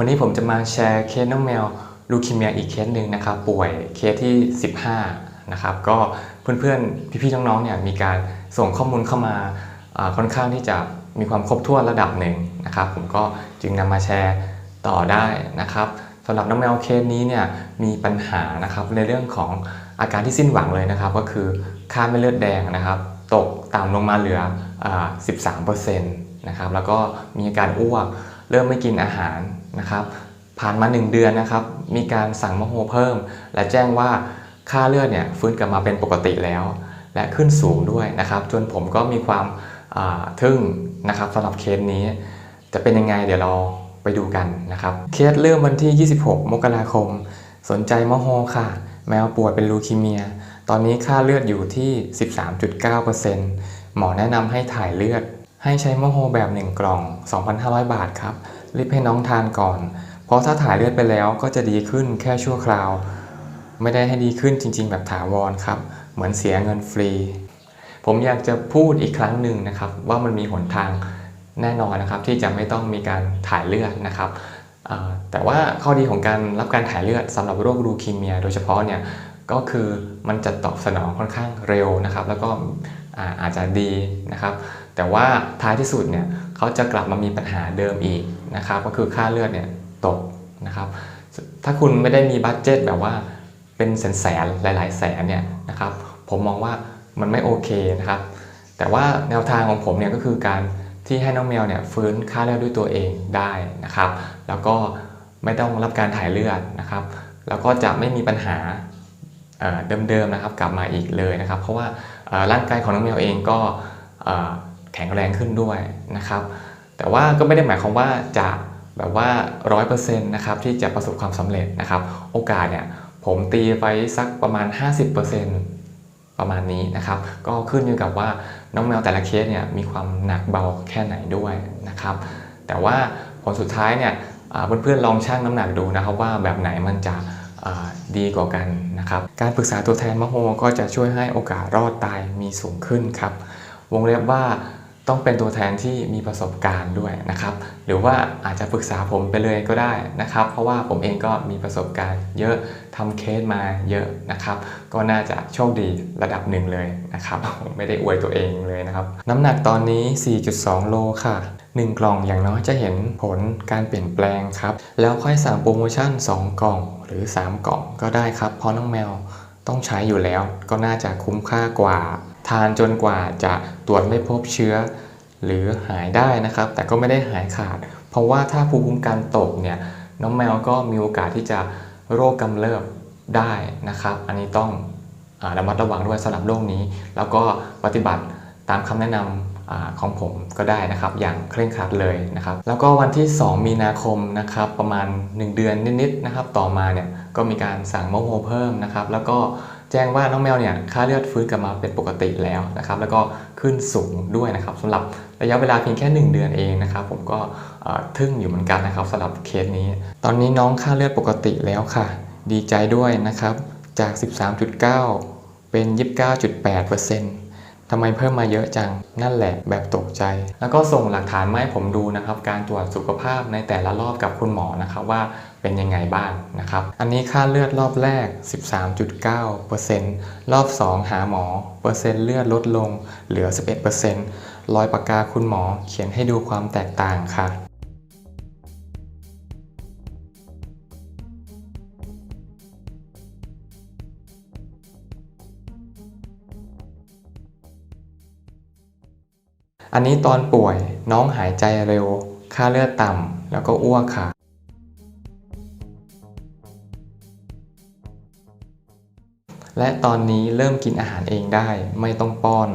วันนี้ผมจะมาแชร์เคสน้องแมวลูคีเมียอีกเคสหนึ่งนะครับ ป่วยเคสที่ 15 นะครับ ก็เพื่อนๆ พี่ๆ น้องๆ เนี่ยมีการส่งข้อมูลเข้ามาค่อนข้างที่จะมีความครบถ้วนระดับหนึ่งนะครับ ผมก็จึงนำมาแชร์ต่อได้นะครับสำหรับน้องแมวเคสนี้เนี่ยมีปัญหานะครับในเรื่องของอาการที่สิ้นหวังเลยนะครับ ก็คือค่าเม็ดเลือดแดงนะครับ ตกต่ำลงมาเหลืออา13%นะครับแล้วก็มีอาการอ้วกเริ่มไม่กินอาหาร นะครับ ผ่านมา 1 เดือนนะครับ มีการสั่งมะโฮเพิ่ม และแจ้งว่าค่าเลือดเนี่ยฟื้นกลับมาเป็นปกติแล้ว และขึ้นสูงด้วยนะครับ จนผมก็มีความาทึ่งนะครับสำหรับเคสนี้ จะเป็นยังไงเดี๋ยวเราไปดูกันนะครับ เคสเริ่มวันที่ 26 มกราคม สนใจมะโฮค่ะ แมวป่วยเป็นลูคีเมีย ตอนนี้ค่าเลือดอยู่ที่ 13.9%หมอแนะนำให้ถ่ายเลือดให้ใช้มะโฮแบบ 1 กล่อง 2,500 บาทครับ รีบให้น้องทานก่อน เพราะถ้าถ่ายเลือดไปแล้วก็จะดีขึ้นแค่ชั่วคราว ไม่ได้ให้ดีขึ้นจริง ๆ แบบถาวรครับ เหมือนเสียเงินฟรี ผมอยากจะพูดอีกครั้งหนึ่งนะครับ ว่ามันมีหนทางแน่นอนนะครับ ที่จะไม่ต้องมีการถ่ายเลือดนะครับแต่ว่าข้อดีของการรับการถ่ายเลือดสำหรับโรคลูคีเมีย โดยเฉพาะเนี่ยก็คือมันจะตอบสนองค่อนข้างเร็วนะครับ แล้วก็อ่าอาจจะดีนะครับ แต่ว่าท้ายที่สุดเนี่ย เขาจะกลับมามีปัญหาเดิมอีกนะครับก็คือค่าเลือดเนี่ยตกนะครับถ้าคุณไม่ได้มีบัตเจ็ตแบบว่าเป็นแสนแสนๆหลาย ๆ แสนเนี่ยนะครับผมมองว่ามันไม่โอเคนะครับ แต่ว่าแนวทางของผมเนี่ยก็คือการที่ให้น้องแมวเนี่ยฟื้นค่าเลือดด้วยตัวเองได้นะครับ แล้วก็ไม่ต้องรับการถ่ายเลือดนะครับ แล้วก็จะไม่มีปัญหาเดิมๆนะครับกลับมาอีกเลยนะครับ เพราะว่าร่างกายของน้องแมวเองก็ ข็งแรงขึ้นด้วยนะครับ แต่ว่าก็ไม่ได้หมายความว่าจะแบบว่า 100%นะครับที่จะประสบความสำเร็จนะครับ โอกาสเนี่ยผมตีไปสักประมาณ 50%ประมาณนี้นะครับ ก็ขึ้นอยู่กับว่าน้องแมวแต่ละเคสเนี่ยมีความหนักเบาแค่ไหนด้วยนะครับ แต่ว่าผลสุดท้ายเนี่ยเพื่อนๆลองชั่งน้ำหนักดูนะครับ ว่าแบบไหนมันจะดีกว่ากันนะครับ การปรึกษาตัวแทนมะโฮก็จะช่วยให้โอกาสรอดตายมีสูงขึ้นครับ วงเล็บว่า ต้องเป็นตัวแทนที่มีประสบการณ์ด้วยนะครับ หรือว่าอาจจะปรึกษาผมไปเลยก็ได้นะครับ เพราะว่าผมเองก็มีประสบการณ์ เยอะทำเคสมาเยอะนะครับ ก็น่าจะโชคดีระดับหนึ่งเลยนะครับไม่ได้อวยตัวเองเลยนะครับ น้ำหนักตอนนี้ 4.2 โลค่ะ1 กล่องอย่างน้อยจะเห็นผลการเปลี่ยนแปลงครับ แล้วค่อยสั่งโปรโมชั่น 2 กล่องหรือ 3 กล่องก็ได้ครับ เพราะน้องแมวต้องใช้อยู่แล้วก็น่าจะคุ้มค่ากว่า ทานจนกว่าจะตรวจไม่พบเชื้อ หรือหายได้นะครับ แต่ก็ไม่ได้หายขาด เพราะว่าถ้าภูมิคุ้มกันตกเนี่ยน้องแมวก็มีโอกาสที่จะโรคกำเริบได้นะครับ อันนี้ต้องอระมัดระวังด้วยสำหรับโรคนี้ แล้วก็ปฏิบัติตามคำแนะนำอของผมก็ได้นะครับ อย่างเคร่งครัดเลยนะครับ แล้วก็วันที่ 2 มีนาคมนะครับประมาณ 1 เดือนนิดๆนะครับ ต่อมาเนี่ยก็มีการสั่งโมโหเพิ่มนะครับ แล้วก็ แจ้งว่าน้องแมวเนี่ยค่าเลือดฟื้นกลับมาเป็นปกติแล้วนะครับแล้วก็ขึ้นสูงด้วยนะครับสำหรับระยะเวลาเพียงแค่ 1 เดือนเองนะครับผมก็ทึ่งอยู่เหมือนกันนะครับสำหรับเคสนี้ ตอนนี้น้องค่าเลือดปกติแล้วค่ะ ดีใจด้วยนะครับจาก 13.9 เป็น 29.8% ทำไมเพิ่มมาเยอะจัง นั่นแหละแบบตกใจ แล้วก็ส่งหลักฐานมาให้ผมดูนะครับ การตรวจสุขภาพในแต่ละรอบกับคุณหมอนะครับว่าเป็นยังไงบ้างนะครับ อันนี้ค่าเลือดรอบแรก 13.9%รอบ 2 หาหมอ เปอร์เซ็นต์เลือดลดลงเหลือ 11%รอยปากกาคุณหมอเขียนให้ดูความแตกต่างค่ะ อันนี้ตอนป่วยน้องหายใจเร็ว ค่าเลือดต่ำ แล้วก็อ้วกค่ะ และตอนนี้เริ่มกินอาหารเองได้ไม่ต้องป้อน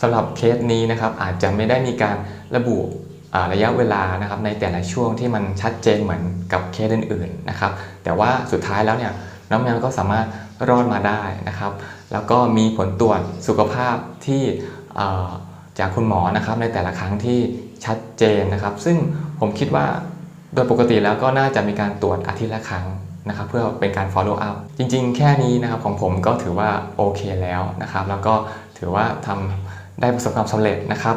สำหรับเคสนี้นะครับอาจจะไม่ได้มีการระบุระยะเวลานะครับในแต่ละช่วงที่มันชัดเจนเหมือนกับเคสอื่นๆนะครับแต่ว่าสุดท้ายแล้วเนี่ยน้องแมวก็สามารถรอดมาได้นะครับ แล้วก็มีผลตรวจสุขภาพที่จากคุณหมอนะครับในแต่ละครั้งที่ชัดเจนนะครับ ซึ่งผมคิดว่าโดยปกติแล้วก็น่าจะมีการตรวจอาทิตย์ละครั้งนะครับ เพื่อเป็นการ follow up จริงๆ แค่นี้นะครับของผมก็ถือว่าโอเคแล้วนะครับ แล้วก็ถือว่าทำ ได้ประสบความสำเร็จนะครับ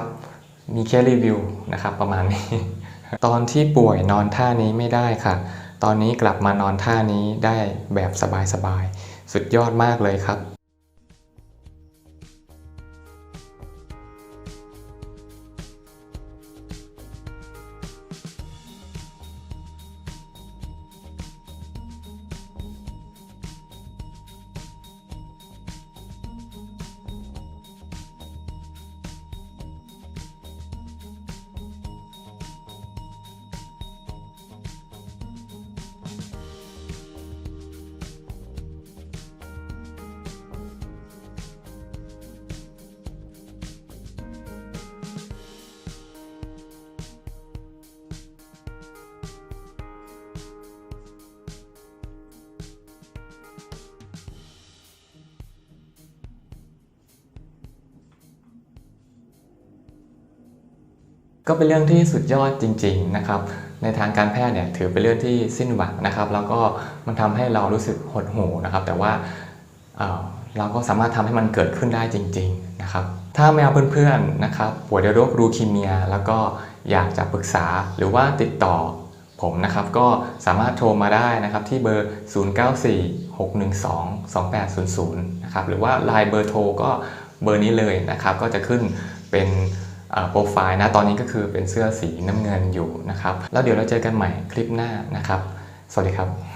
มีแค่รีวิวนะครับประมาณนี้ ตอนที่ป่วยนอนท่านี้ไม่ได้ค่ะ ตอนนี้กลับมานอนท่านี้ได้แบบสบายๆ สุดยอดมากเลยครับ ก็เป็นเรื่องที่สุดยอดจริง ๆนะครับ ในทางการแพทย์เนี่ยถือเป็นเรื่องที่สิ้นหวังนะครับ แล้วก็มันทำให้เรารู้สึกหดหู่นะครับ แต่ว่าเอ่อเราก็สามารถทำให้มันเกิดขึ้นได้จริง ๆนะครับ ถ้าแมวเพื่อนๆนะครับป่วยด้วยโรครูคีเมีย แล้วก็อยากจะปรึกษาหรือว่าติดต่อผมนะครับก็สามารถโทรมาได้นะครับที่เบอร์ 0946122800 นะครับหรือว่า Line เบอร์โทรก็เบอร์นี้เลยนะครับ ก็จะขึ้นเป็น โปรไฟล์นะตอนนี้ก็คือเป็นเสื้อสีน้ำเงินอยู่นะครับ แล้วเดี๋ยวเราเจอกันใหม่คลิปหน้านะครับ สวัสดีครับ